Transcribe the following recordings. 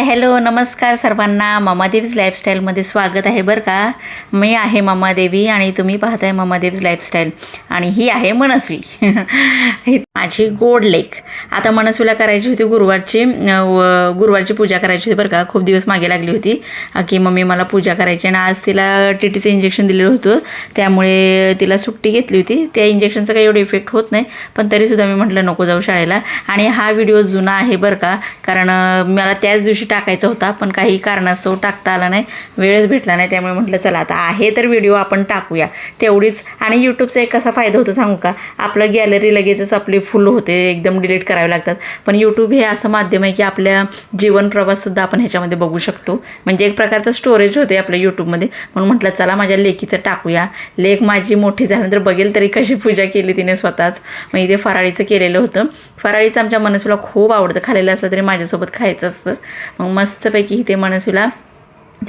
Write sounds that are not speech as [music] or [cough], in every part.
Hi hello नमस्कार सर्वांना. मामादेवीज लाईफस्टाईलमध्ये स्वागत आहे बरं का? मी आहे मामादेवी आणि तुम्ही पाहताय मामादेवीज लाईफस्टाईल आणि ही आहे मनस्वी. [laughs] माझी गोड लेक आता मनस्वीला करायची होती गुरुवारची व- गुरुवारची पूजा करायची होती बरं का. खूप दिवस मागे लागली होती की मम्मी मला पूजा करायची. आणि आज तिला टी टीचं इंजेक्शन दिलेलं होतं. त्यामुळे तिला सुट्टी घेतली होती. त्या इंजेक्शनचा काही एवढं इफेक्ट होत नाही पण तरीसुद्धा मी म्हटलं नको जाऊ शाळेला. आणि हा व्हिडिओ जुना आहे बरं का कारण मला त्याच दिवशी टाकायचा होता पण काही कारणास्तव टाकता आला नाही वेळच भेटला नाही. त्यामुळे म्हटलं चला आता आहे तर व्हिडिओ आपण टाकूया. तेवढीच. आणि यूट्यूबचा एक कसा फायदा होतो सांगू का? आपलं गॅलरी लगेचच आपली फुल होते एकदम डिलीट करावे लागतात. पण यूट्यूब हे असं माध्यम आहे की आपल्या जीवन प्रवाससुद्धा आपण ह्याच्यामध्ये बघू शकतो. म्हणजे एक प्रकारचं स्टोरेज होते आपल्या यूट्यूबमध्ये म्हणून म्हटलं चला माझ्या लेकीचं टाकूया. लेक माझी मोठी झाल्यानंतर बघेल तरी कशी पूजा केली तिने स्वतःच. मग इथे फराळीचं केलेलं होतं. फराळीचं आमच्या मनस्वीला खूप आवडतं. खालेलं असलं तरी माझ्यासोबत खायचं असतं. मग मस्तपैकी इथे मनसुला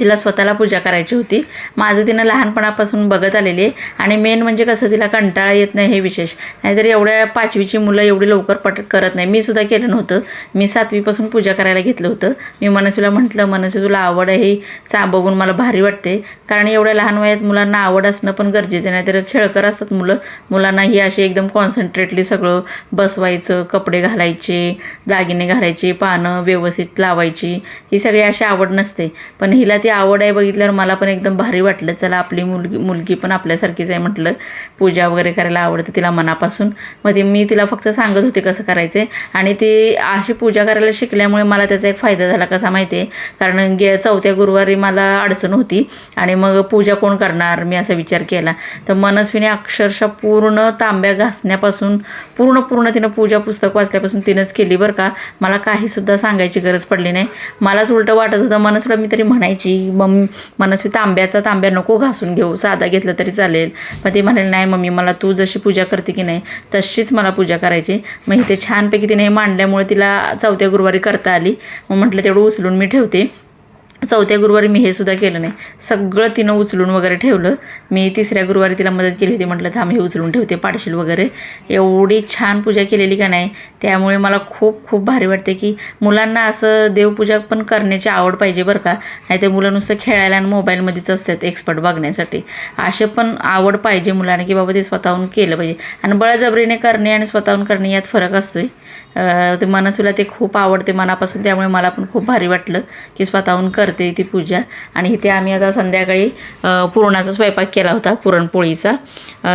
तिला स्वतःला पूजा करायची होती. माझं तिनं लहानपणापासून बघत आलेली आहे. आणि मेन म्हणजे कसं तिला कंटाळा येत नाही हे विशेष. नाहीतर एवढ्या पाचवीची मुलं एवढी लवकर पट करत नाही. मी सुद्धा केलं नव्हतं. मी सातवीपासून पूजा करायला घेतलं होतं. मी मनसीला म्हटलं मनसी तुला आवड आहे चा बघून मला भारी वाटते. कारण एवढ्या लहान वयात मुलांना आवड असणं पण गरजेचं नाहीतर खेळकर असतात मुलं. मुलांना ही अशी एकदम कॉन्सन्ट्रेटली सगळं बसवायचं कपडे घालायचे दागिने घालायचे पानं व्यवस्थित लावायची. ही सगळी अशी आवड नसते. पण हिला ती आवड आहे बघितल्यावर मला पण एकदम भारी वाटलं. चला आपली मुलगी मुलगी पण आपल्यासारखीच आहे म्हटलं. पूजा वगैरे करायला आवडतं तिला मनापासून. मग ते मी तिला फक्त सांगत होते कसं करायचं आहे आणि ती अशी पूजा करायला शिकल्यामुळे मला त्याचा एक फायदा झाला कसा माहिती आहे? कारण गे चौथ्या गुरुवारी मला अडचण होती. आणि मग पूजा कोण करणार? मी असा विचार केला. तर मनस्वीने अक्षरशः पूर्ण तांब्या घासण्यापासून पूर्ण पूर्ण तिनं पूजा पुस्तक वाचल्यापासून तिनंच केली बरं का. मला काहीसुद्धा सांगायची गरज पडली नाही. मलाच उलटं वाटत होतं मनस्वीला मी तरी म्हणायची. मम्मी मनस्वी तांब्याचा तांब्या नको घासून घेऊ साधा घेतलं तरी चालेल. मग ते म्हणाले नाही मम्मी मला तू जशी पूजा करते की नाही तशीच मला पूजा करायची. मग इथे छानपैकी तिने मांडल्यामुळे तिला चौथ्या गुरुवारी करता आली. मग म्हटलं तेवढं उचलून मी ठेवते. चौथ्या गुरुवारी मी हे सुद्धा केलं नाही. सगळं तिनं उचलून वगैरे ठेवलं. मी तिसऱ्या गुरुवारी तिला मदत केली होती. म्हटलं थांब हे उचलून ठेवते पाडशील वगैरे. एवढी छान पूजा केलेली का नाही त्यामुळे मला खूप खूप भारी वाटते की मुलांना असं देवपूजा पण करण्याची आवड पाहिजे बरं का. नाही ते मुलं नुसतं खेळायला आणि मोबाईलमध्येच असतात एक्सपर्ट बघण्यासाठी. असे पण आवड पाहिजे मुलांना की बाबा ते स्वतःहून केलं पाहिजे. आणि बळजबरीने करणे आणि स्वतःहून करणे यात फरक असतो आहे ते मनसूला ते खूप आवडते मनापासून त्यामुळे मला पण खूप भारी वाटलं की स्वतःहून करते ती पूजा. आणि इथे आम्ही आता संध्याकाळी पुरणाचा स्वयंपाक केला होता पुरणपोळीचा.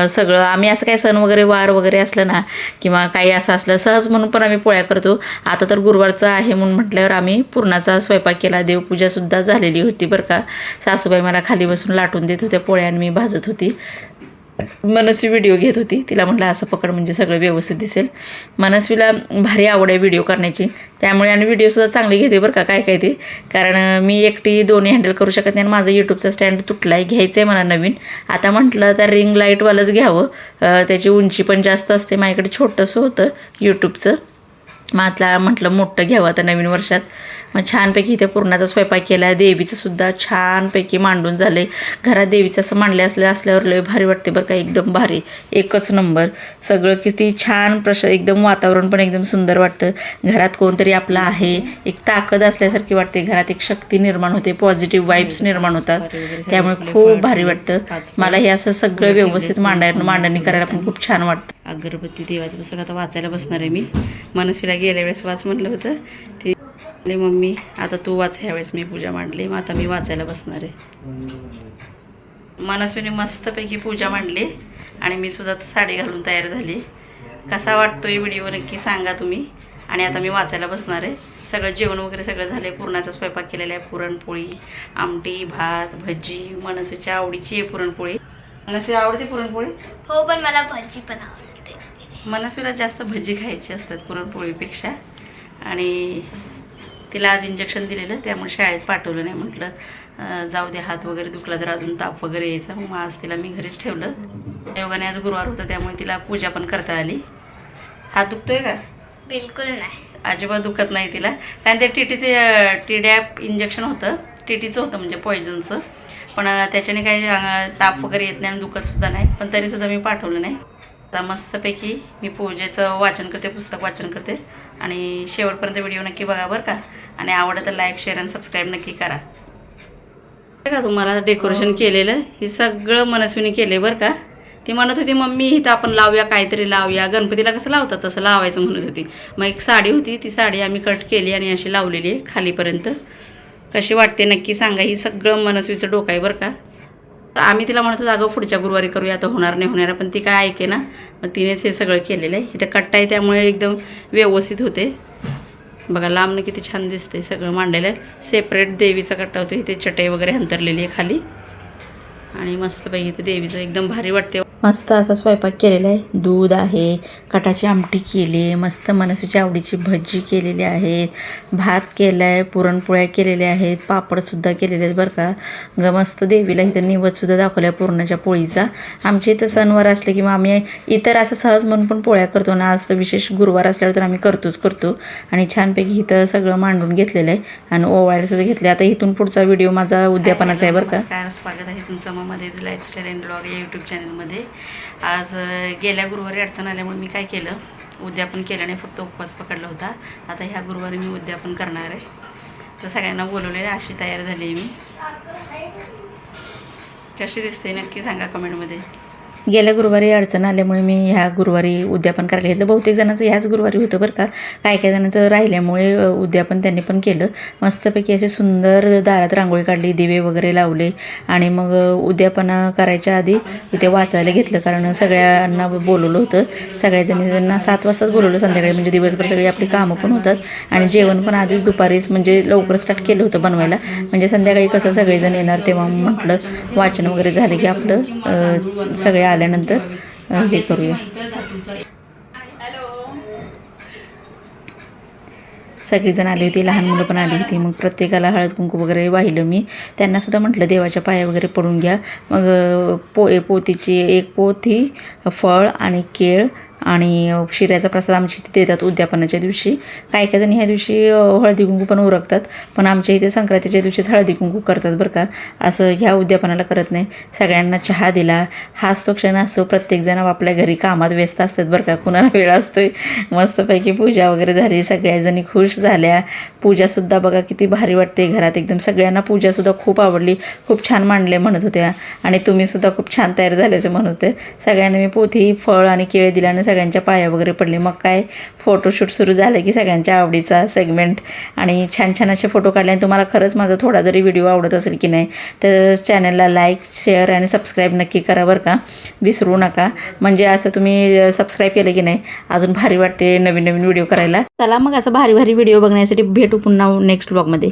सगळं आम्ही असं काही सण वगैरे वार वगैरे असलं ना किंवा काही असं असलं सहज म्हणून पण आम्ही पोळ्या करतो. आता तर गुरुवारचा आहे म्हणून म्हटल्यावर आम्ही पुरणाचा स्वयंपाक केला. देवपूजासुद्धा झालेली होती बरं का. सासूबाई मला खाली बसून लाटून देत होत्या पोळ्या आणि मी भाजत होती. मनस्वी व्हिडिओ घेत होती. तिला म्हटलं असं पकड म्हणजे सगळं व्यवस्थित दिसेल. मनस्वीला भारी आवड आहे व्हिडिओ करण्याची. त्यामुळे आणि व्हिडिओसुद्धा चांगले घेते बरं का काय काय ते. कारण मी एकटी दोन्ही हँडल करू शकत नाही आणि माझा यूट्यूबचा स्टँड तुटला आहे घ्यायचं आहे मला नवीन. आता म्हटलं तर रिंग लाईटवालंच घ्यावं. त्याची उंची पण जास्त असते माझ्याकडे छोटंसं होतं यूट्यूबचं आता म्हटलं मोठं घ्यावं आता नवीन वर्षात. मग छानपैकी इथे पुरणाचा स्वयंपाक केला आहे देवीचं सुद्धा छानपैकी मांडून झाले घरात देवीचं असं मांडले असले असल्यावर लय भारी वाटते बरं का एकदम भारी. एकच नंबर. सगळं किती छान प्रश एकदम वातावरण पण एकदम सुंदर वाटतं. घरात कोणतरी आपलं आहे. एक ताकद असल्यासारखी वाटते. घरात एक शक्ती निर्माण होते. पॉझिटिव्ह वाईब्स निर्माण होतात. त्यामुळे खूप भारी वाटतं. मला हे असं सगळं व्यवस्थित मांडाय मांडणी करायला पण खूप छान वाटतं. अगरबत्ती देवाचं पुस्तक आता वाचायला बसणार आहे मी. मनस्वीला गेल्या वेळेस वाच म्हणलं होतं. ते मम्मी आता तू वाच ह्यावेळेस मी पूजा मांडली. मग आता मी वाचायला बसणार आहे. मनस्वीने मस्तपैकी पूजा मांडली आणि मी सुद्धा साडी घालून तयार झाली. कसा वाटतोय व्हिडिओ नक्की सांगा तुम्ही. आणि आता मी वाचायला बसणार आहे. सगळं जेवण वगैरे सगळं झालं आहे पुरणाचा स्वयंपाक केलेला आहे. पुरणपोळी आमटी भात भजी मनस्वीच्या आवडीची आहे पुरणपोळी. मनस्वी आवडते पुरणपोळी? हो पण मला भजी पण आवडते. मनस्वीला जास्त भजी खायची असतात पुरणपोळीपेक्षा. आणि तिला आज इंजेक्शन दिलेलं त्यामुळे शाळेत पाठवलं नाही म्हटलं. जाऊ दे हात वगैरे दुखला तर अजून ताप वगैरे यायचा. मग आज तिला मी घरीच ठेवलं. योगाने आज गुरुवार होता त्यामुळे तिला पूजा पण करता आली. हात दुखतोय का? बिलकुल नाही. अजिबात दुखत नाही तिला. कारण ते टी टीचे टीडॅप इंजेक्शन होतं. टी टीचं होतं म्हणजे पॉयझनचं पण त्याच्याने काही ताप वगैरे येत नाही आणि दुखतसुद्धा नाही. पण तरीसुद्धा मी पाठवलं नाही. आता मस्तपैकी मी पूजेचं वाचन करते पुस्तक वाचन करते. आणि शेवटपर्यंत व्हिडिओ नक्की बघा बरं का. आणि आवडलं तर लाईक शेअर आणि सबस्क्राईब नक्की करा. हे का तुम्हाला डेकोरेशन केलेलं? हे सगळं मनस्विनी केले बरं का? ती म्हणत होती मम्मी इथं आपण लावूया काहीतरी लावूया. गणपतीला कसं लावतात? तसं लावायचं म्हणत होती. मग एक साडी होती ती साडी आम्ही कट केली आणि अशी लावलेली आहे खालीपर्यंत. कशी वाटते नक्की सांगा. ही सगळं मनस्वीचं डोकं आहे बरं का. तर आम्ही तिला म्हणत होतो अगं पुढच्या गुरुवारी करूया आता होणार नाही होणार पण ती काय ऐके ना मग तिनेच हे सगळं केलेलं आहे. इथं कट्टा आहे त्यामुळे एकदम व्यवस्थित होते. बघा लांबनं किती छान दिसते सगळं मांडलेलं आहे सेपरेट देवीचा कट्टा होतो इथे चटई वगैरे अंतरलेली आहे खाली. आणि मस्तपैकी इथे देवीचं एकदम भारी वाटते मस्त असा स्वयंपाक केलेला आहे. दूध आहे कटाची आमटी केली आहे मस्त मनस्वीच्या आवडीची भजी केलेली आहेत भात केला आहे पुरणपोळ्या केलेल्या आहेत पापडसुद्धा केलेले आहेत बरं का. ग मस्त देवीला इथं निवदसुद्धा दाखवला आहे पुरणाच्या पोळीचा. आमच्या इथं सणवार असले किंवा आम्ही इतर असं सहज म्हणून पण पोळ्या करतो ना आज तर विशेष गुरुवार असल्यावर तर आम्ही करतोच करतो. आणि छानपैकी इथं सगळं मांडून घेतलेलं आहे आणि ओवाळायलासुद्धा घेतले आता इथून पुढचा व्हिडिओ माझा उद्यापनाचा आहे बरं का. स्वागत आहे तुमचं ममादेव लाईफस्टाईल अँड ब्लॉग या यूट्यूब चॅनलमध्ये आज गेल्या गुरुवारी अडचण आल्यामुळे मी काय केलं उद्यापन केलं नाही फक्त उपवास पकडला होता. आता ह्या गुरुवारी मी उद्यापन करणार आहे. तर सगळ्यांना बोलवलेलं आहे, अशी तयार झाली आहे मी. कशी दिसते नक्की सांगा कमेंटमध्ये गेल्या गुरुवारी अडचण आल्यामुळे मी ह्या गुरुवारी उद्यापन करायला घेतलं. बहुतेक जणांचं ह्याच गुरुवारी होतं बरं का. काय काय जणांचं राहिल्यामुळे उद्यापन त्यांनी पण केलं. मस्तपैकी असे सुंदर दारात रांगोळी काढली दिवे वगैरे लावले आणि मग उद्यापना उद्यापन करायच्या आधी इथे वाचायला घेतलं. कारण सगळ्यांना बोलवलं होतं. सगळ्याजणींना सात वाजताच बोलवलं संध्याकाळी. म्हणजे दिवसभर सगळी आपली कामं पण होतात. आणि जेवण पण आधीच दुपारीच म्हणजे लवकर स्टार्ट केलं होतं बनवायला. म्हणजे संध्याकाळी कसं सगळेजण येणार तेव्हा म्हटलं वाचन वगैरे झालं की आपलं सगळे आल्यानंतर हे करूया. सगळीजण आली होती लहान मुलं पण आली होती. मग प्रत्येकाला हळद कुंकू वगैरे वाहिलं मी. त्यांना सुद्धा म्हटलं देवाच्या पाया वगैरे पडून घ्या. मग पो पोतीची एक पोथी फळ आणि केळ आणि शिऱ्याचा प्रसाद आमच्या इथे देतात उद्यापनाच्या दिवशी. काही काही जण ह्या दिवशी हळदी कुंकू पण उरकतात पण आमच्या इथे संक्रांतीच्या दिवशीच हळदी कुंकू करतात बरं का. असं ह्या उद्यापनाला करत नाही. सगळ्यांना चहा दिला. हाच तो क्षण असतो. प्रत्येकजण आपल्या घरी कामात व्यस्त असतात बरं का. कुणाला वेळ असतोय? मस्तपैकी पूजा वगैरे झाली. सगळ्याजणी खुश झाल्या. पूजासुद्धा बघा किती भारी वाटते. घरात एकदम सगळ्यांना पूजासुद्धा खूप आवडली. खूप छान मांडले म्हणत होत्या. आणि तुम्हीसुद्धा खूप छान तयार झाल्याचं म्हणत होते. सगळ्यांना मी पोथी फळ आणि केळ दिल्यानं सगळ्यांच्या पाया वगैरे पडले. मग काय फोटोशूट सुरू झालं की सगळ्यांच्या आवडीचा सेगमेंट आणि छान छान असे फोटो काढले. आणि तुम्हाला खरंच माझा थोडा जरी व्हिडिओ आवडत असेल की नाही तर चॅनलला लाईक शेअर आणि सबस्क्राईब नक्की करा बरं का. विसरू नका. म्हणजे असं तुम्ही सबस्क्राईब केलं की नाही अजून भारी वाटते नवीन नवीन व्हिडिओ करायला. चला मग असं भारी भारी व्हिडिओ बघण्यासाठी भेटू पुन्हा नेक्स्ट ब्लॉगमध्ये